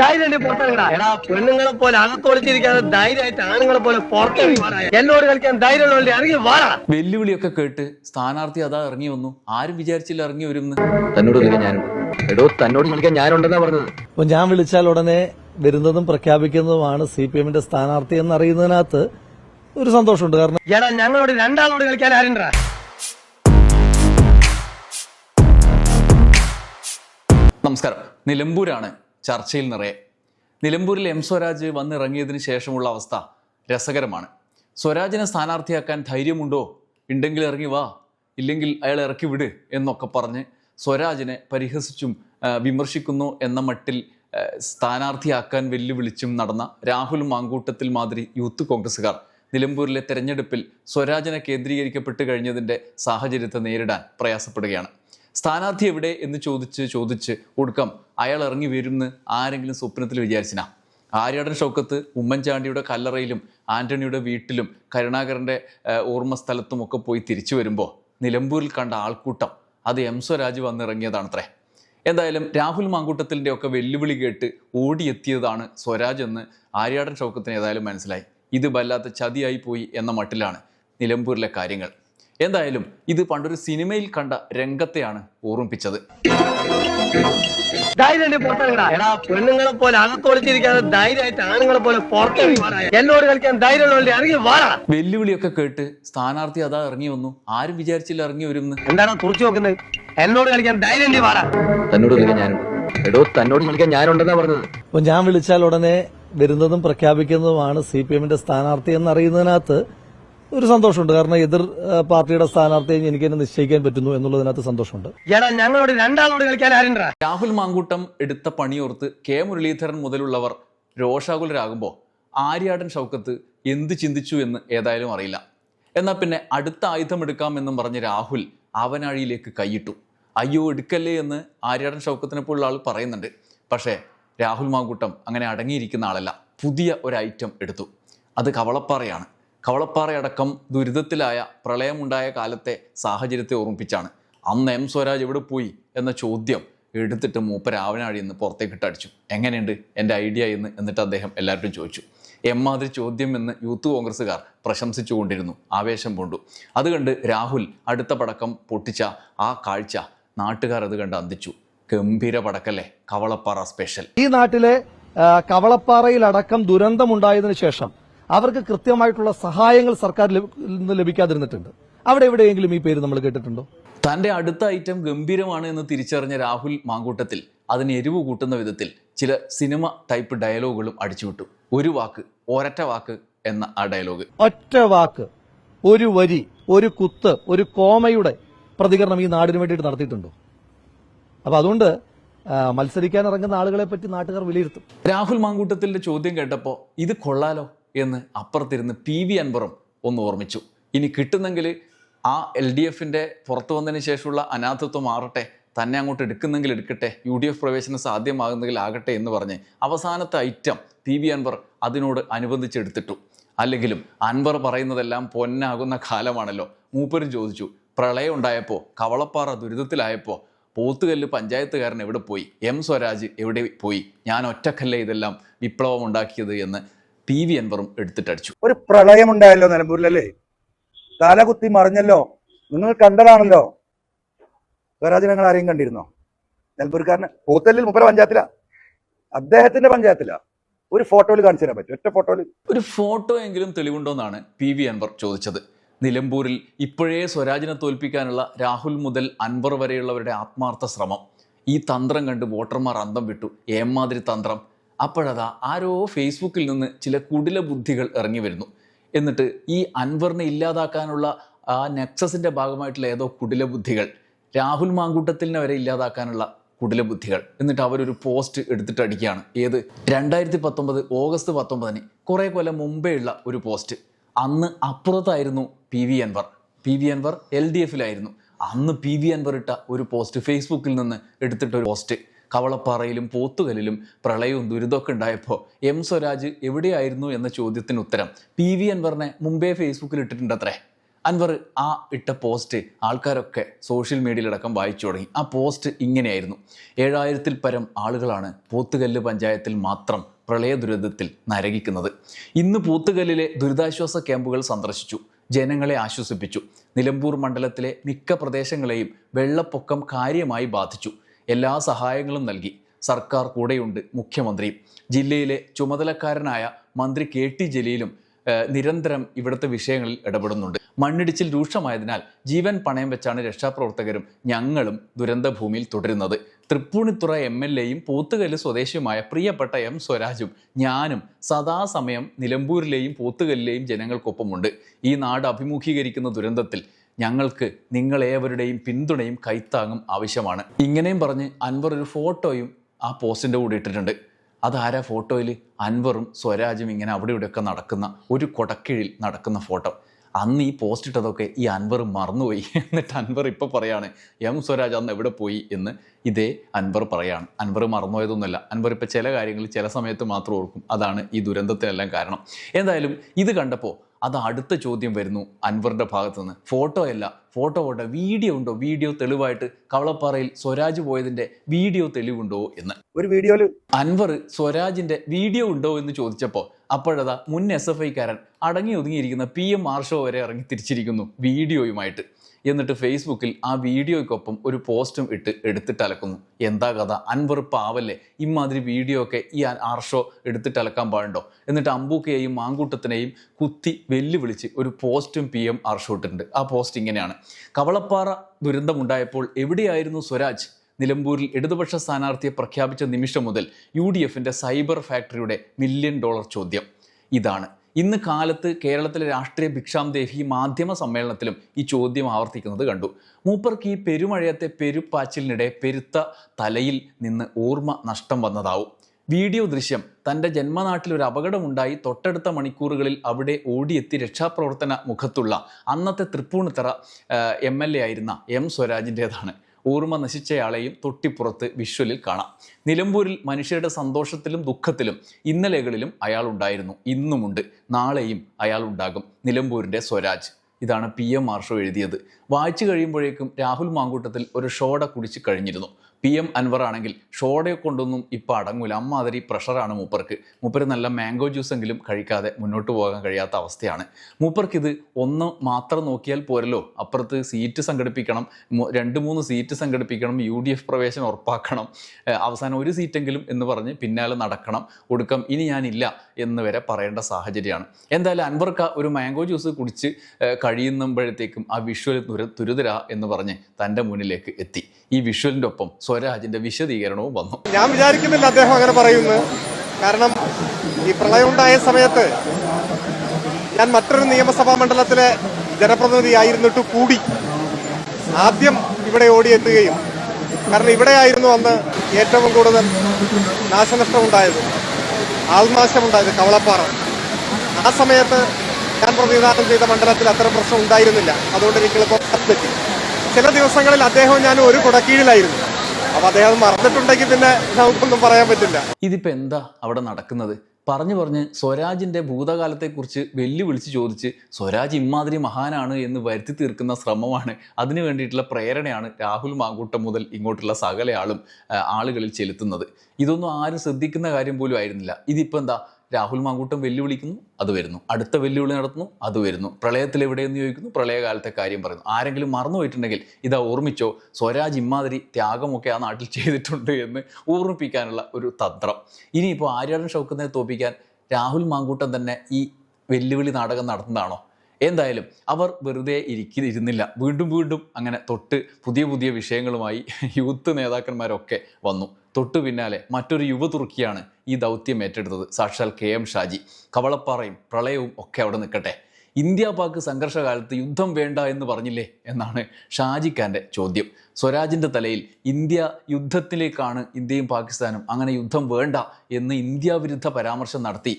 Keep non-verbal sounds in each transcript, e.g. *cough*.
ധൈര്യം പുറത്തിറങ്ങടാ എടാ പെണ്ണുങ്ങളെ പോലെ അകത്തൊളിച്ചിരിക്കാതെ ധൈര്യമായിട്ട് ആണുങ്ങളെ പോലെ പുറത്തിറങ്ങി. എന്നോട് കളിക്കാൻ ധൈര്യമുള്ളവരുടെ ഇറങ്ങി വാടാ. വെല്ലുവിളിയൊക്കെ കേട്ട് സ്ഥാനാർത്ഥി അതാ ഇറങ്ങി വന്നു. ആരും വിചാരിച്ചില്ല ഇറങ്ങി വരുമെന്ന് തന്നോട് കളിക്കാൻ ഞാനുണ്ട്. എടോ തന്നോട് കളിക്കാൻ ഞാനുണ്ടെന്നാ പറഞ്ഞത്. അപ്പൊ ഞാൻ വിളിച്ചാൽ ഉടനെ വരുന്നതും പ്രഖ്യാപിക്കുന്നതുമാണ് സി പി എമ്മിന്റെ സ്ഥാനാർത്ഥി എന്നറിയുന്നതിനകത്ത് ഒരു സന്തോഷമുണ്ട്. കാരണം എടാ ഞങ്ങളോട് രണ്ടാളോട് കളിക്കാൻ ആരുണ്ടാ നമസ്കാരം. നിലമ്പൂരാണ് ചർച്ചയിൽ നിറയെ. നിലമ്പൂരിൽ എം സ്വരാജ് വന്നിറങ്ങിയതിന് ശേഷമുള്ള അവസ്ഥ രസകരമാണ്. സ്വരാജിനെ സ്ഥാനാർത്ഥിയാക്കാൻ ധൈര്യമുണ്ടോ? ഉണ്ടെങ്കിൽ ഇറങ്ങി വാ. ഇല്ലെങ്കിൽ അയാൾ ഇറക്കി വിട് എന്നൊക്കെ പറഞ്ഞ് സ്വരാജിനെ പരിഹസിച്ചും വിമർശിക്കുന്നു എന്ന മട്ടിൽ സ്ഥാനാർത്ഥിയാക്കാൻ വെല്ലുവിളിച്ചും നടന്ന രാഹുൽ മാങ്കൂട്ടത്തിൽ മാതിരി യൂത്ത് കോൺഗ്രസ്സുകാർ നിലമ്പൂരിലെ തെരഞ്ഞെടുപ്പിൽ സ്വരാജിനെ കേന്ദ്രീകരിക്കപ്പെട്ട് കഴിഞ്ഞതിന്റെ സാഹചര്യത്തെ നേരിടാൻ പ്രയാസപ്പെടുകയാണ്. സ്ഥാനാർത്ഥി എവിടെ എന്ന് ചോദിച്ച് ചോദിച്ച് ഒടുക്കം അയാൾ ഇറങ്ങി വരുമെന്ന് ആരെങ്കിലും സ്വപ്നത്തിൽ വിചാരിച്ചിനാ? ആര്യാടൻ ഷൗക്കത്ത് ഉമ്മൻചാണ്ടിയുടെ കല്ലറയിലും ആന്റണിയുടെ വീട്ടിലും കരുണാകരന്റെ ഓർമ്മ സ്ഥലത്തും ഒക്കെ പോയി തിരിച്ചു വരുമ്പോൾ നിലമ്പൂരിൽ കണ്ട ആൾക്കൂട്ടം അത് എം സ്വരാജ് വന്നിറങ്ങിയതാണത്രേ. എന്തായാലും രാഹുൽ മാങ്കൂട്ടത്തിന്റെ ഒക്കെ വെല്ലുവിളി കേട്ട് ഓടിയെത്തിയതാണ് സ്വരാജ് എന്ന് ആര്യാടൻ ഷൗക്കത്തിന് ഏതായാലും മനസ്സിലായി. ഇത് വല്ലാത്ത ചതിയായി പോയി എന്ന മട്ടിലാണ് നിലമ്പൂരിലെ കാര്യങ്ങൾ. എന്തായാലും ഇത് പണ്ടൊരു സിനിമയിൽ കണ്ട രംഗത്തെയാണ് ഓർമ്മിപ്പിച്ചത്. ധൈര്യം പെണ്ണുങ്ങളെ പോലെ അകത്തൊളിച്ചിരിക്കാതെ ധൈര്യമായിട്ട് ആണുങ്ങളെ പോലെ. എന്നോട് കളിക്കാൻ വാടാ. വെല്ലുവിളിയൊക്കെ കേട്ട് സ്ഥാനാർത്ഥി അതാ ഇറങ്ങി വന്നു. ആരും വിചാരിച്ചില്ല ഇറങ്ങി വരുമെന്ന് എന്താണ് തുറച്ചു നോക്കുന്നത് എന്നോട് കളിക്കാൻ ധൈര്യം തന്നോട് കളിക്കാൻ ഞാനുണ്ട്. എടോ തന്നോട് കളിക്കാൻ ഞാനുണ്ടെന്നാ പറഞ്ഞത്. അപ്പൊ ഞാൻ വിളിച്ചാൽ ഉടനെ വരുന്നതും പ്രഖ്യാപിക്കുന്നതുമാണ് സി പി എമ്മിന്റെ സ്ഥാനാർത്ഥി എന്നറിയുന്നതിനകത്ത് ഒരു സന്തോഷമുണ്ട്. കാരണം എതിർ പാർട്ടിയുടെ സ്ഥാനാർത്ഥിയെ എനിക്ക് തന്നെ നിശ്ചയിക്കാൻ പറ്റുന്നു എന്നുള്ളതിനകത്ത് സന്തോഷമുണ്ട്. ഞങ്ങളോട് രണ്ടാളോട് കളിക്കാൻ ആരുണ്ടാ? രാഹുൽ മാങ്കൂട്ടം എടുത്ത പണിയോർത്ത് കെ മുരളീധരൻ മുതലുള്ളവർ രോഷാകുലരാകുമ്പോൾ ആര്യാടൻ ഷൗക്കത്ത് എന്ത് ചിന്തിച്ചു എന്ന് ഏതായാലും അറിയില്ല. എന്നാൽ പിന്നെ അടുത്ത ആയുധം എടുക്കാമെന്നും പറഞ്ഞ രാഹുൽ അവനാഴിയിലേക്ക് കൈയിട്ടു. അയ്യോ എടുക്കല്ലേ എന്ന് ആര്യാടൻ ഷൗക്കത്തിനെ പോലുള്ള ആൾ പറയുന്നുണ്ട്. പക്ഷേ രാഹുൽ മാങ്കൂട്ടം അങ്ങനെ അടങ്ങിയിരിക്കുന്ന ആളല്ല. പുതിയ ഒരു ഐറ്റം എടുത്തു. അത് കവളപ്പാറയാണ്. കവളപ്പാറയടക്കം ദുരിതത്തിലായ പ്രളയമുണ്ടായ കാലത്തെ സാഹചര്യത്തെ ഓർമ്മിപ്പിച്ചാണ്. അന്ന് എം സ്വരാജ് എവിടെ പോയി എന്ന ചോദ്യം എടുത്തിട്ട് മൂപ്പർ ആവനാഴി എന്ന് പുറത്തേക്ക് ഇട്ടടിച്ചു എങ്ങനെയുണ്ട് എന്റെ ഐഡിയ എന്ന് എന്നിട്ട് അദ്ദേഹം എല്ലാവരും ചോദിച്ചു. എമ്മാതിരി ചോദ്യം എന്ന് യൂത്ത് കോൺഗ്രസ്സുകാർ പ്രശംസിച്ചുകൊണ്ടിരുന്നു. ആവേശം കൊണ്ടു അത് രാഹുൽ അടുത്ത പടക്കം പൊട്ടിച്ച ആ കാഴ്ച നാട്ടുകാർ അത് കണ്ട് അന്തിച്ചു. ഗംഭീര പടക്കല്ലേ കവളപ്പാറ സ്പെഷ്യൽ ഈ നാട്ടിലെ കവളപ്പാറയിലടക്കം ദുരന്തമുണ്ടായതിനു ശേഷം അവർക്ക് കൃത്യമായിട്ടുള്ള സഹായങ്ങൾ സർക്കാർ നിന്ന് ലഭിക്കാതിരുന്നിട്ടുണ്ട്. അവിടെ എവിടെയെങ്കിലും ഈ പേര് നമ്മൾ കേട്ടിട്ടുണ്ടോ? തന്റെ അടുത്ത ഐറ്റം ഗംഭീരമാണ് എന്ന് തിരിച്ചറിഞ്ഞ രാഹുൽ മാങ്കൂട്ടത്തിൽ അതിന് എരിവ് കൂട്ടുന്ന വിധത്തിൽ ചില സിനിമ ടൈപ്പ് ഡയലോഗുകളും അടിച്ചുവിട്ടു. ഒരു വാക്ക് ഒരറ്റ വാക്ക് എന്ന ആ ഡയലോഗ്. ഒറ്റ വാക്ക് ഒരു വരി ഒരു കുത്ത് ഒരു കോമയുടെ പ്രതികരണം ഈ നാടിന് വേണ്ടിയിട്ട് നടത്തിയിട്ടുണ്ടോ? അപ്പൊ അതുകൊണ്ട് മത്സരിക്കാൻ ഇറങ്ങുന്ന ആളുകളെ പറ്റി നാട്ടുകാർ വിലയിരുത്തും. രാഹുൽ മാങ്കൂട്ടത്തിന്റെ ചോദ്യം കേട്ടപ്പോൾ ഇത് കൊള്ളാലോ? എന്ന് അപ്പുറത്തിരുന്ന് പി വി അൻവറും ഒന്ന് ഓർമ്മിച്ചു. ഇനി കിട്ടുന്നെങ്കിൽ ആ എൽ ഡി എഫിന്റെ പുറത്തു വന്നതിന് ശേഷമുള്ള അനാഥത്വം മാറട്ടെ തന്നെ അങ്ങോട്ട് എടുക്കുന്നെങ്കിൽ എടുക്കട്ടെ യു ഡി എഫ് പ്രവേശനം സാധ്യമാകുന്നെങ്കിൽ ആകട്ടെ എന്ന് പറഞ്ഞ് അവസാനത്തെ ഐറ്റം പി വി അൻവർ അതിനോട് അനുബന്ധിച്ചെടുത്തിട്ടു. അല്ലെങ്കിലും അൻവർ പറയുന്നതെല്ലാം പൊന്നാകുന്ന കാലമാണല്ലോ. മൂപ്പരും ചോദിച്ചു പ്രളയം ഉണ്ടായപ്പോൾ കവളപ്പാറ ദുരിതത്തിലായപ്പോൾ പോത്തുകല്ല് പഞ്ചായത്തുകാരൻ എവിടെ പോയി? എം സ്വരാജ് എവിടെ പോയി? ഞാൻ ഒറ്റക്കല്ലേ ഇതെല്ലാം വിപ്ലവം ഉണ്ടാക്കിയത് എന്ന് പി വി അൻവറും എടുത്തിട്ടടിച്ചു. ഒരു പ്രളയമുണ്ടായല്ലോ നിലമ്പൂരിലല്ലേ? തലകുത്തി മറിഞ്ഞല്ലോ. നിങ്ങൾ കണ്ടതാണല്ലോ. സ്വരാജ് ഞങ്ങൾ ആരെയും കണ്ടിരുന്നോ? നെൽപൂരിക്കാരന് പോത്തല്ലിൽ മുപ്പര പഞ്ചായത്തിലാ. അദ്ദേഹത്തിന്റെ പഞ്ചായത്തിലാ. ഒരു ഫോട്ടോയിൽ കാണിച്ചു തരാൻ പറ്റും. ഒറ്റ ഫോട്ടോയിൽ. ഒരു ഫോട്ടോ എങ്കിലും തെളിവുണ്ടോന്നാണ് പി വി അൻവർ ചോദിച്ചത്. നിലമ്പൂരിൽ ഇപ്പോഴേ സ്വരാജിനെ തോൽപ്പിക്കാനുള്ള രാഹുൽ മുതൽ അൻവർ വരെയുള്ളവരുടെ ആത്മാർത്ഥ ശ്രമം. ഈ തന്ത്രം കണ്ട് വോട്ടർമാർ അന്തം വിട്ടു. ഏമാതിരി തന്ത്രം. അപ്പോഴതാ ആരോ ഫേസ്ബുക്കിൽ നിന്ന് ചില കുടില ബുദ്ധികൾ ഇറങ്ങി വരുന്നു. എന്നിട്ട് ഈ അൻവറിനെ ഇല്ലാതാക്കാനുള്ള ആ നെക്സസിന്റെ ഭാഗമായിട്ടുള്ള ഏതോ കുടില ബുദ്ധികൾ രാഹുൽ മാങ്കൂട്ടത്തിനെ വരെ ഇല്ലാതാക്കാനുള്ള കുടില ബുദ്ധികൾ എന്നിട്ട് അവരൊരു പോസ്റ്റ് എടുത്തിട്ട് അടിക്കുകയാണ്. ഏത്? രണ്ടായിരത്തി പത്തൊമ്പത് ഓഗസ്റ്റ് പത്തൊമ്പതിന് കുറേ കൊല്ലം മുമ്പേ ഉള്ള ഒരു പോസ്റ്റ്. അന്ന് അപ്പുറത്തായിരുന്നു P V Anvar. P V Anvar L D എഫിലായിരുന്നു. അന്ന് പി വി അൻവർ ഇട്ട ഒരു പോസ്റ്റ് ഫേസ്ബുക്കിൽ നിന്ന് എടുത്തിട്ട ഒരു പോസ്റ്റ്. കവളപ്പാറയിലും പോത്തുകലിലും പ്രളയവും ദുരിതമൊക്കെ ഉണ്ടായപ്പോൾ എം സ്വരാജ് എവിടെയായിരുന്നു എന്ന ചോദ്യത്തിന് ഉത്തരം. പി വി അൻവറിനെ മുമ്പേ ഫേസ്ബുക്കിൽ ഇട്ടിട്ടുണ്ടത്രേ. അൻവർ ആ ഇട്ട പോസ്റ്റ് ആൾക്കാരൊക്കെ സോഷ്യൽ മീഡിയയിലടക്കം വായിച്ചു തുടങ്ങി. ആ പോസ്റ്റ് ഇങ്ങനെയായിരുന്നു. ഏഴായിരത്തിൽ പരം ആളുകളാണ് പോത്തുകല്ല് പഞ്ചായത്തിൽ മാത്രം പ്രളയ ദുരിതത്തിൽ നരകിക്കുന്നത്. ഇന്ന് പോത്തുകല്ലിലെ ദുരിതാശ്വാസ ക്യാമ്പുകൾ സന്ദർശിച്ചു. ജനങ്ങളെ ആശ്വസിപ്പിച്ചു. നിലമ്പൂർ മണ്ഡലത്തിലെ മിക്ക പ്രദേശങ്ങളെയും വെള്ളപ്പൊക്കം കാര്യമായി ബാധിച്ചു. എല്ലാ സഹായങ്ങളും നൽകി. സർക്കാർ കൂടെയുണ്ട് മുഖ്യമന്ത്രി. ജില്ലയിലെ ചുമതലക്കാരനായ മന്ത്രി കെ ടി ജലീലും നിരന്തരം ഇവിടുത്തെ വിഷയങ്ങളിൽ ഇടപെടുന്നുണ്ട്. മണ്ണിടിച്ചിൽ രൂക്ഷമായതിനാൽ ജീവൻ പണയം വെച്ചാണ് രക്ഷാപ്രവർത്തകരും ഞങ്ങളും ദുരന്തഭൂമിയിൽ തുടരുന്നത്. തൃപ്പൂണിത്തുറ എം എൽ എയും പോത്തുകല്ല് സ്വദേശിയുമായ പ്രിയപ്പെട്ട എം സ്വരാജും ഞാനും സദാസമയം നിലമ്പൂരിലെയും പോത്തുകല്ലിലെയും ജനങ്ങൾക്കൊപ്പമുണ്ട്. ഈ നാട് അഭിമുഖീകരിക്കുന്ന ദുരന്തത്തിൽ ഞങ്ങൾക്ക് നിങ്ങളേവരുടെയും പിന്തുണയും കൈത്താങ്ങും ആവശ്യമാണ്. ഇങ്ങനെയും പറഞ്ഞ് അൻവർ ഒരു ഫോട്ടോയും ആ പോസ്റ്റിന്റെ കൂടെ ഇട്ടിട്ടുണ്ട്. അതാരാ ഫോട്ടോയിൽ അൻവറും സ്വരാജും ഇങ്ങനെ അവിടെ ഇവിടെയൊക്കെ നടക്കുന്ന ഒരു കൊടക്കീഴിൽ നടക്കുന്ന ഫോട്ടോ. അന്ന് ഈ പോസ്റ്റ് ഇട്ടതൊക്കെ ഈ അൻവർ മറന്നുപോയി. *laughs* എന്നിട്ട് അൻവർ ഇപ്പോൾ പറയാണ് എം സ്വരാജ് അന്ന് എവിടെ പോയി? എന്ന് ഇതേ അൻവർ പറയാണ്. അൻവർ മറന്നുപോയതൊന്നുമല്ല. അൻവർ ഇപ്പോൾ ചില കാര്യങ്ങൾ ചില സമയത്ത് മാത്രം ഓർക്കും. അതാണ് ഈ ദുരന്തത്തിനെല്ലാം കാരണം. എന്തായാലും ഇത് കണ്ടപ്പോൾ അത് അടുത്ത ചോദ്യം വരുന്നു അൻവറിന്റെ ഭാഗത്തു നിന്ന് ഫോട്ടോ അല്ല ഫോട്ടോ പോട്ടെ വീഡിയോ ഉണ്ടോ വീഡിയോ തെളിവായിട്ട് കവളപ്പാറയിൽ സ്വരാജ് പോയതിന്റെ വീഡിയോ തെളിവുണ്ടോ എന്ന്. ഒരു വീഡിയോയിൽ അൻവർ സ്വരാജിന്റെ വീഡിയോ ഉണ്ടോ എന്ന് ചോദിച്ചപ്പോൾ അപ്പോഴതാ മുൻ എസ് എഫ് ഐക്കാരൻ അടങ്ങി ഒതുങ്ങിയിരിക്കുന്ന പി എം മാർഷോ വരെ ഇറങ്ങി തിരിച്ചിരിക്കുന്നു വീഡിയോയുമായിട്ട്. എന്നിട്ട് ഫേസ്ബുക്കിൽ ആ വീഡിയോയ്ക്കൊപ്പം ഒരു പോസ്റ്റും ഇട്ട് എടുത്തിട്ടലക്കുന്നു എന്താ കഥ? അൻവർ പാവല്ലേ? ഇമാതിരി വീഡിയോ ഒക്കെ ഈ ആർഷോ എടുത്തിട്ടലക്കാൻ പാടുണ്ടോ? എന്നിട്ട് അമ്പൂക്കയെയും മാങ്കൂട്ടത്തിനെയും കുത്തി വെല്ലുവിളിച്ച് ഒരു പോസ്റ്റും പി എം ആർഷോ ഇട്ടിട്ടുണ്ട്. ആ പോസ്റ്റ് ഇങ്ങനെയാണ്. കവളപ്പാറ ദുരന്തമുണ്ടായപ്പോൾ എവിടെയായിരുന്നു സ്വരാജ്? നിലമ്പൂരിൽ ഇടതുപക്ഷ സ്ഥാനാർത്ഥിയെ പ്രഖ്യാപിച്ച നിമിഷം മുതൽ യു ഡി എഫിന്റെ സൈബർ ഫാക്ടറിയുടെ മില്യൺ ഡോളർ ചോദ്യം. ഇതാണ്. ഇന്ന് കാലത്ത് കേരളത്തിലെ രാഷ്ട്രീയ ഭിക്ഷാം ദേഹി മാധ്യമ സമ്മേളനത്തിലും ഈ ചോദ്യം ആവർത്തിക്കുന്നത് കണ്ടു. മൂപ്പർക്ക് ഈ പെരുമഴയത്തെ പെരുപ്പാച്ചിലിനിടെ പെരുത്ത തലയിൽ നിന്ന് ഓർമ്മ നഷ്ടം വന്നതാവും. വീഡിയോ ദൃശ്യം തന്റെ ജന്മനാട്ടിൽ ഒരു അപകടമുണ്ടായി തൊട്ടടുത്ത മണിക്കൂറുകളിൽ അവിടെ ഓടിയെത്തി രക്ഷാപ്രവർത്തന മുഖത്തുള്ള അന്നത്തെ തൃപ്പൂണിത്തറ എം എൽ എ ആയിരുന്ന എം സ്വരാജിന്റേതാണ്. ഓർമ്മ നശിച്ചയാളെയും തൊട്ടിപ്പുറത്ത് വിഷ്വലിൽ കാണാം. നിലമ്പൂരിൽ മനുഷ്യരുടെ സന്തോഷത്തിലും ദുഃഖത്തിലും ഇന്നലെകളിലും അയാൾ ഉണ്ടായിരുന്നു ഇന്നുമുണ്ട്. നാളെയും അയാൾ ഉണ്ടാകും നിലമ്പൂരിന്റെ സ്വരാജ്. ഇതാണ് പി എം മാർഷോ എഴുതിയത്. വായിച്ചു കഴിയുമ്പോഴേക്കും രാഹുൽ മാങ്കൂട്ടത്തിൽ ഒരു ഷോട കുടിച്ച് കഴിഞ്ഞിരുന്നു. പി എം അൻവർ ആണെങ്കിൽ ഷോടയൊക്കെ കൊണ്ടൊന്നും ഇപ്പം അടങ്ങൂല. അമ്മാതിരി പ്രഷറാണ് മൂപ്പർക്ക്. മൂപ്പർ നല്ല മാംഗോ ജ്യൂസ് എങ്കിലും കഴിക്കാതെ മുന്നോട്ട് പോകാൻ കഴിയാത്ത അവസ്ഥയാണ്. മൂപ്പർക്ക് ഇത് ഒന്ന് മാത്രം നോക്കിയാൽ പോരല്ലോ. അപ്പുറത്ത് സീറ്റ് സംഘടിപ്പിക്കണം. രണ്ട് മൂന്ന് സീറ്റ് സംഘടിപ്പിക്കണം. യു ഡി എഫ് പ്രവേശനം ഉറപ്പാക്കണം. അവസാനം ഒരു സീറ്റെങ്കിലും എന്ന് പറഞ്ഞ് പിന്നാലെ നടക്കണം. ഒടുക്കം ഇനി ഞാനില്ല എന്ന് വരെ പറയേണ്ട സാഹചര്യമാണ്. എന്തായാലും അൻവർക്ക ഒരു മാംഗോ ജ്യൂസ് കുടിച്ച് കഴിയുമ്പോഴത്തേക്കും ആ വിഷ്വൽ തുരുതര എന്ന് പറഞ്ഞ് തന്റെ മുന്നിലേക്ക് എത്തി. ഈ വിഷ്വലിന്റെ ഒപ്പം സ്വരാജിന്റെ വിശദീകരണവും വന്നു. ഞാൻ വിചാരിക്കുന്നില്ല അദ്ദേഹം അങ്ങനെ പറയുന്നത് കാരണം ഈ പ്രളയം ഉണ്ടായ സമയത്ത് ഞാൻ മറ്റൊരു നിയമസഭാ മണ്ഡലത്തിലെ ജനപ്രതിനിധിയായിരുന്നിട്ട് കൂടി ആദ്യം ഇവിടെ ഓടിയെത്തുകയും കാരണം ഇവിടെയായിരുന്നു അന്ന് ഏറ്റവും കൂടുതൽ നാശനഷ്ടമുണ്ടായത് ആൾനാശമുണ്ടായത് കവളപ്പാറ. ആ സമയത്ത് ഞാൻ പ്രതിനിധാനം ചെയ്ത മണ്ഡലത്തിൽ അത്തരം പ്രശ്നം ഉണ്ടായിരുന്നില്ല. അതുകൊണ്ട് എനിക്ക് എളുപ്പം പറ്റി ചില ദിവസങ്ങളിൽ അദ്ദേഹം ഞാൻ ഒരു കുടക്കീഴിലായിരുന്നു. അപ്പൊ അദ്ദേഹം മറന്നിട്ടുണ്ടെങ്കിൽ പിന്നെ നമുക്കൊന്നും പറയാൻ പറ്റില്ല. ഇതിപ്പോ എന്താ അവിടെ നടക്കുന്നത്? പറഞ്ഞു പറഞ്ഞ് സ്വരാജിന്റെ ഭൂതകാലത്തെക്കുറിച്ച് വെല്ലുവിളിച്ച് ചോദിച്ച് സ്വരാജ് ഇമാതിരി മഹാനാണ് എന്ന് വരുത്തി തീർക്കുന്ന ശ്രമമാണ് അതിനു വേണ്ടിയിട്ടുള്ള പ്രേരണയാണ് രാഹുൽ മാങ്കൂട്ടം മുതൽ ഇങ്ങോട്ടുള്ള സകല ആളും ആ, ആളുകളിൽ ചെലുത്തുന്നത്. ഇതൊന്നും ആരും ശ്രദ്ധിക്കുന്ന കാര്യം പോലും ആയിരുന്നില്ല. ഇതിപ്പോൾ എന്താ രാഹുൽ മാങ്കൂട്ടം വെല്ലുവിളിക്കുന്നു അത് വരുന്നു. അടുത്ത വെല്ലുവിളി നടത്തുന്നു അത് വരുന്നു. പ്രളയത്തിൽ എവിടെയെന്ന് ചോദിക്കുന്നു പ്രളയകാലത്തെ കാര്യം പറയുന്നു. ആരെങ്കിലും മറന്നുപോയിട്ടുണ്ടെങ്കിൽ ഇതാ ഓർമ്മിച്ചോ സ്വരാജ് ഇമാതിരി ത്യാഗമൊക്കെ ആ നാട്ടിൽ ചെയ്തിട്ടുണ്ട് എന്ന് ഓർമ്മിപ്പിക്കാനുള്ള ഒരു തന്ത്രം. ഇനിയിപ്പോൾ ആര്യാടൻ ഷൗക്കുന്നതിനെ തോപ്പിക്കാൻ രാഹുൽ മാങ്കൂട്ടം തന്നെ ഈ വെല്ലുവിളി നാടകം നടത്തുന്നതാണോ? എന്തായാലും അവർ വെറുതെ ഇരിക്കിരുന്നില്ല വീണ്ടും വീണ്ടും അങ്ങനെ തൊട്ട് പുതിയ പുതിയ വിഷയങ്ങളുമായി യൂത്ത് നേതാക്കന്മാരൊക്കെ വന്നു. തൊട്ടു പിന്നാലെ മറ്റൊരു യുവ യുവതുർക്കിയാണ് ഈ ദൗത്യം ഏറ്റെടുത്തത് സാക്ഷാൽ കെ എം ഷാജി. കവളപ്പാറയും പ്രളയവും ഒക്കെ അവിടെ നിൽക്കട്ടെ. ഇന്ത്യ പാക് സംഘർഷകാലത്ത് യുദ്ധം വേണ്ട എന്ന് പറഞ്ഞില്ലേ എന്നാണ് ഷാജിഖാന്റെ ചോദ്യം. സ്വരാജിന്റെ തലയിൽ ഇന്ത്യ യുദ്ധത്തിലേക്കാണ് ഇന്ത്യയും പാകിസ്ഥാനും അങ്ങനെ യുദ്ധം വേണ്ട എന്ന് ഇന്ത്യ വിരുദ്ധ പരാമർശം നടത്തി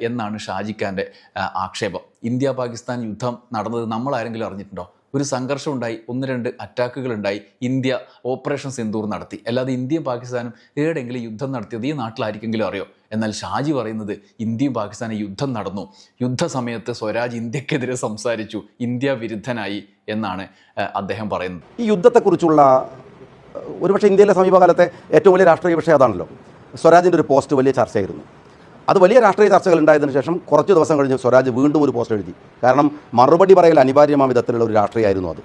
എന്നാണ് ആ, ആക്ഷേപം. ഇന്ത്യ പാകിസ്ഥാൻ യുദ്ധം നടന്നത് നമ്മൾ ആരെങ്കിലും അറിഞ്ഞിട്ടുണ്ടോ? ഒരു സംഘർഷം ഉണ്ടായി ഒന്ന് രണ്ട് അറ്റാക്കുകൾ ഉണ്ടായി ഇന്ത്യ ഓപ്പറേഷൻ സിന്ദൂർ നടത്തി. അല്ലാതെ ഇന്ത്യയും പാകിസ്ഥാനും ഏടെങ്കിലും യുദ്ധം നടത്തിയത് ഈ നാട്ടിലായിരിക്കെങ്കിലും അറിയോ? എന്നാൽ ഷാജി പറയുന്നത് ഇന്ത്യയും പാകിസ്ഥാനും യുദ്ധം നടന്നു. യുദ്ധ യുദ്ധസമയത്ത് സ്വരാജ് ഇന്ത്യക്കെതിരെ സംസാരിച്ചു. ഇന്ത്യ വിരുദ്ധനായി എന്നാണ് അദ്ദേഹം പറയുന്നത്. ഈ യുദ്ധത്തെക്കുറിച്ചുള്ള ഒരുപക്ഷെ ഇന്ത്യയിലെ സമീപകാലത്തെ ഏറ്റവും വലിയ രാഷ്ട്രീയ വിഷയം അതാണല്ലോ. സ്വരാജിന്റെ ഒരു പോസ്റ്റ് വലിയ ചർച്ചയായിരുന്നു. അത് വലിയ രാഷ്ട്രീയ ചർച്ചകൾ ഉണ്ടായതിനു ശേഷം കുറച്ച് ദിവസം കഴിഞ്ഞ് സ്വരാജ് വീണ്ടും ഒരു പോസ്റ്റ് എഴുതി. കാരണം മറുപടി പറയൽ അനിവാര്യമായ വിധത്തിലുള്ള ഒരു രാഷ്ട്രീയമായിരുന്നു അത്.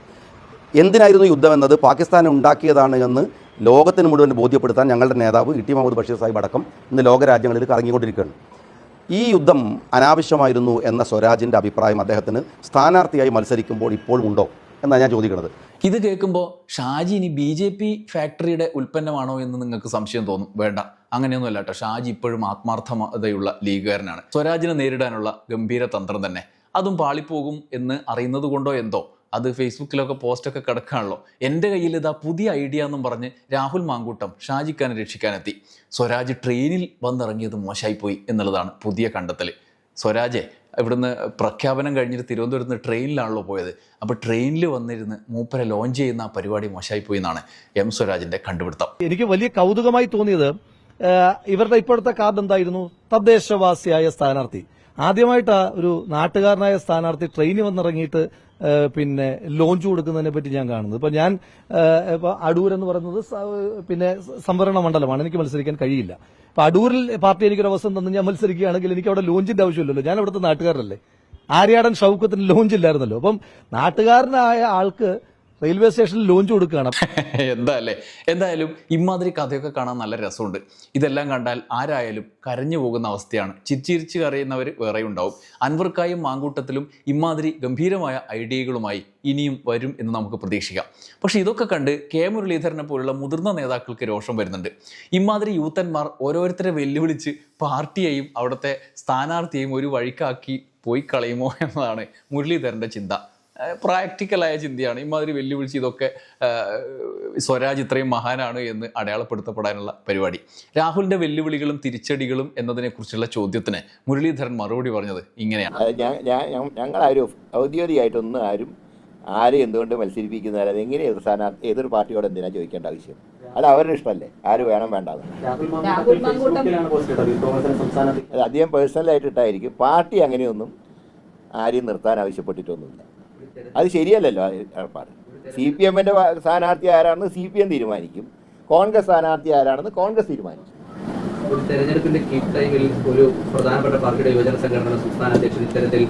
എന്തിനായിരുന്നു യുദ്ധം എന്നത്? പാകിസ്ഥാൻ ഉണ്ടാക്കിയതാണ് എന്ന് ലോകത്തിന് മുഴുവൻ ബോധ്യപ്പെടുത്താൻ ഞങ്ങളുടെ നേതാവ് ഇ ടി മുഹമ്മദ് ബഷീർ സാഹിബ് അടക്കം ഇന്ന് ലോകരാജ്യങ്ങളിൽ കറങ്ങിക്കൊണ്ടിരിക്കുകയാണ്. ഈ യുദ്ധം അനാവശ്യമായിരുന്നു എന്ന സ്വരാജിന്റെ അഭിപ്രായം അദ്ദേഹത്തിന് സ്ഥാനാർത്ഥിയായി മത്സരിക്കുമ്പോൾ ഇപ്പോഴും ഉണ്ടോ എന്നാണ് ഞാൻ ചോദിക്കുന്നത്. ഇത് കേൾക്കുമ്പോൾ ഷാജി ഇനി ബി ജെ പി ഫാക്ടറിയുടെ ഉൽപ്പന്നമാണോ എന്ന് നിങ്ങൾക്ക് സംശയം തോന്നും. വേണ്ട. അങ്ങനെയൊന്നുമല്ല കേട്ടോ. ഷാജി ഇപ്പോഴും ആത്മാർത്ഥതയുള്ള ലീഗുകാരനാണ്. സ്വരാജിനെ നേരിടാനുള്ള ഗംഭീര തന്ത്രം തന്നെ. അതും പാളിപ്പോകും എന്ന് അറിയുന്നത് കൊണ്ടോ എന്തോ? അത് ഫേസ്ബുക്കിലൊക്കെ പോസ്റ്റൊക്കെ കിടക്കാണല്ലോ. എന്റെ കയ്യിൽ ഇതാ പുതിയ ഐഡിയ എന്നും പറഞ്ഞ് രാഹുൽ മാങ്കൂട്ടം ഷാജിക്കാനെ രക്ഷിക്കാനെത്തി. സ്വരാജ് ട്രെയിനിൽ വന്നിറങ്ങിയത് മോശമായിപ്പോയി എന്നുള്ളതാണ് പുതിയ കണ്ടെത്തൽ സ്വരാജെ ഇവിടുന്ന് പ്രഖ്യാപനം കഴിഞ്ഞിട്ട് തിരുവനന്തപുരത്ത് നിന്ന് ട്രെയിനിലാണല്ലോ പോയത്. അപ്പോൾ ട്രെയിനിൽ വന്നിരുന്ന് മൂപ്പരെ ലോഞ്ച് ചെയ്യുന്ന ആ പരിപാടി മോശമായിപ്പോയി എന്നാണ് എം സ്വരാജിന്റെ കണ്ടുപിടുത്തം. എനിക്ക് വലിയ കൗതുകമായി തോന്നിയത് ഇവരുടെ ഇപ്പോഴത്തെ കാർഡ് എന്തായിരുന്നു? തദ്ദേശവാസിയായ സ്ഥാനാർത്ഥി. ആദ്യമായിട്ടാ ഒരു നാട്ടുകാരനായ സ്ഥാനാർത്ഥി ട്രെയിനിൽ വന്നിറങ്ങിയിട്ട് പിന്നെ ലോഞ്ച് കൊടുക്കുന്നതിനെ പറ്റി ഞാൻ കാണുന്നത്. ഇപ്പൊ ഞാൻ ഇപ്പൊ അടൂർ എന്ന് പറയുന്നത് പിന്നെ സംവരണ മണ്ഡലമാണ്. എനിക്ക് മത്സരിക്കാൻ കഴിയില്ല. അപ്പൊ അടൂരിൽ പാർട്ടി എനിക്കൊരു അവസരം തന്നു ഞാൻ മത്സരിക്കുകയാണെങ്കിൽ എനിക്ക് അവിടെ ലോഞ്ചിന്റെ ആവശ്യമില്ലല്ലോ. ഞാൻ അവിടുത്തെ നാട്ടുകാരനല്ലേ. ആര്യാടൻ ഷൗക്കത്തിന് ലോഞ്ച് ഇല്ലായിരുന്നല്ലോ. അപ്പം നാട്ടുകാരനായ ആൾക്ക് റെയിൽവേ സ്റ്റേഷനിൽ ലോഞ്ച് കൊടുക്കുകയാണ്. *laughs* എന്താ അല്ലേ എന്തായാലും ഇമാതിരി കഥയൊക്കെ കാണാൻ നല്ല രസമുണ്ട്. ഇതെല്ലാം കണ്ടാൽ ആരായാലും കരഞ്ഞു പോകുന്ന അവസ്ഥയാണ്. ചിരിച്ചിരിച്ച് കരയുന്നവർ വേറെ ഉണ്ടാവും അൻവർക്കായും മാങ്കൂട്ടത്തിലും ഇമാതിരി ഗംഭീരമായ ഐഡിയകളുമായി ഇനിയും വരും എന്ന് നമുക്ക് പ്രതീക്ഷിക്കാം. പക്ഷേ ഇതൊക്കെ കണ്ട് കെ മുരളീധരനെ പോലുള്ള മുതിർന്ന നേതാക്കൾക്ക് രോഷം വരുന്നുണ്ട്. ഇമാതിരി യൂത്തന്മാർ ഓരോരുത്തരെ വെല്ലുവിളിച്ച് പാർട്ടിയെയും അവിടുത്തെ സ്ഥാനാർത്ഥിയെയും ഒരു വഴിക്കാക്കി പോയി കളയുമോ എന്നതാണ് മുരളീധരന്റെ ചിന്ത. പ്രാക്ടിക്കലായ ചിന്തയാണ്. ഇമാതിരി വെല്ലുവിളിച്ച് ഇതൊക്കെ സ്വരാജ് ഇത്രയും മഹാനാണ് എന്ന് അടയാളപ്പെടുത്തപ്പെടാനുള്ള പരിപാടി. രാഹുലിന്റെ വെല്ലുവിളികളും തിരിച്ചടികളും എന്നതിനെക്കുറിച്ചുള്ള ചോദ്യത്തിന് മുരളീധരൻ മറുപടി പറഞ്ഞത് ഇങ്ങനെയാണ്. ഞങ്ങൾ ഞങ്ങളാരും ഔദ്യോഗികമായിട്ടൊന്നും ആരും ആരെ എന്തുകൊണ്ട് മത്സരിപ്പിക്കുന്ന അത് എങ്ങനെ എതിർ സ്ഥാനാർത്ഥി എതിർ പാർട്ടിയോട് എന്തിനാ ചോദിക്കേണ്ട ആവശ്യം? അത് അവരുടെ ഇഷ്ടമല്ലേ? ആര് വേണം വേണ്ട അത് അദ്ദേഹം പേഴ്സണലായിട്ട് ഇട്ടായിരിക്കും. പാർട്ടി അങ്ങനെയൊന്നും ആരെയും നിർത്താൻ ആവശ്യപ്പെട്ടിട്ടൊന്നുമില്ല. അത് ശരിയല്ലല്ലോ. ഏർപ്പാട് സി പി എമ്മിന്റെ സ്ഥാനാർത്ഥി ആരാണെന്ന് സി പി എം തീരുമാനിക്കും. കോൺഗ്രസ് സ്ഥാനാർത്ഥി ആരാണെന്ന് കോൺഗ്രസ് തീരുമാനിക്കും. ഒരു തെരഞ്ഞെടുപ്പിന്റെ ഒരു പ്രധാനപ്പെട്ട പാർട്ടിയുടെ യുവജന സംഘടന സംസ്ഥാന അധ്യക്ഷൻ ഇത്തരത്തിൽ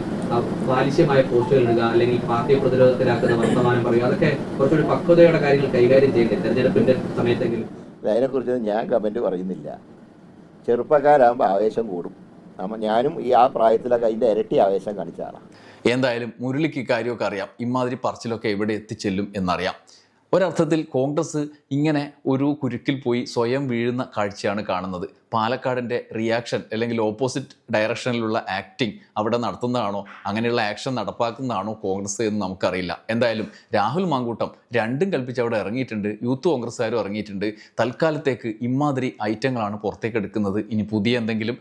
ബാലിശ്യമായ പോസ്റ്റുകൾ ഇടുക അല്ലെങ്കിൽ പാർട്ടിയെ പ്രതിരോധത്തിലാക്കുന്ന വർത്തമാനം പറയുക അതൊക്കെ കുറച്ചുകൂടി പക്വതയുടെ കാര്യങ്ങൾ കൈകാര്യം ചെയ്യണ്ടേ തെരഞ്ഞെടുപ്പിന്റെ സമയത്തെങ്കിലും? അതിനെക്കുറിച്ചൊന്നും ഞാൻ കമന്റ് പറയുന്നില്ല. ചെറുപ്പക്കാരാകുമ്പോൾ ആവേശം കൂടും. നമ്മ ഞാനും ഈ ആ പ്രായത്തിലൊക്കെ അതിന്റെ ഇരട്ടി ആവേശം കാണിച്ച ആളാണ് എന്തായാലും മുരളിക്ക് ഇക്കാര്യമൊക്കെ അറിയാം. ഇമാതിരി പറച്ചിലൊക്കെ എവിടെ എത്തിച്ചെല്ലും എന്നറിയാം. ഒരർത്ഥത്തിൽ കോൺഗ്രസ് ഇങ്ങനെ ഒരു കുരുക്കിൽ പോയി സ്വയം വീഴുന്ന കാഴ്ചയാണ് കാണുന്നത്. പാലക്കാടിന്റെ റിയാക്ഷൻ അല്ലെങ്കിൽ ഓപ്പോസിറ്റ് ഡയറക്ഷനിലുള്ള ആക്ടിങ് അവിടെ നടത്തുന്നതാണോ? അങ്ങനെയുള്ള ആക്ഷൻ നടപ്പാക്കുന്നതാണോ കോൺഗ്രസ് എന്ന് നമുക്കറിയില്ല. എന്തായാലും രാഹുൽ മാങ്കൂട്ടം രണ്ടും കൽപ്പിച്ച് അവിടെ ഇറങ്ങിയിട്ടുണ്ട്. യൂത്ത് കോൺഗ്രസ്സുകാരും ഇറങ്ങിയിട്ടുണ്ട്. തൽക്കാലത്തേക്ക് ഇമാതിരി ഐറ്റങ്ങളാണ് പുറത്തേക്ക് എടുക്കുന്നത്. ഇനി പുതിയ എന്തെങ്കിലും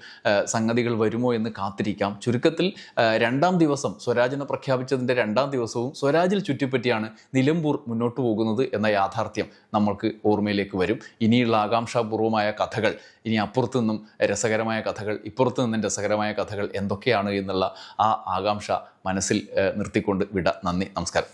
സംഗതികൾ വരുമോ എന്ന് കാത്തിരിക്കാം. ചുരുക്കത്തിൽ രണ്ടാം ദിവസം സ്വരാജിനെ പ്രഖ്യാപിച്ചതിന്റെ രണ്ടാം ദിവസവും സ്വരാജിൽ ചുറ്റിപ്പറ്റിയാണ് നിലമ്പൂർ മുന്നോട്ട് പോകുന്നത് എന്ന യാഥാർത്ഥ്യം നമ്മൾക്ക് ഓർമ്മയിലേക്ക് വരും. ഇനിയുള്ള ആകാംക്ഷാപൂർവമായ കഥകൾ ഇനി അപ്പുറത്തു നിന്നും രസകരമായ കഥകൾ ഇപ്പുറത്തു നിന്നും രസകരമായ കഥകൾ എന്തൊക്കെയാണ് എന്നുള്ള ആ ആകാംക്ഷ മനസ്സിൽ നിർത്തിക്കൊണ്ട് വിട. നന്ദി നമസ്കാരം.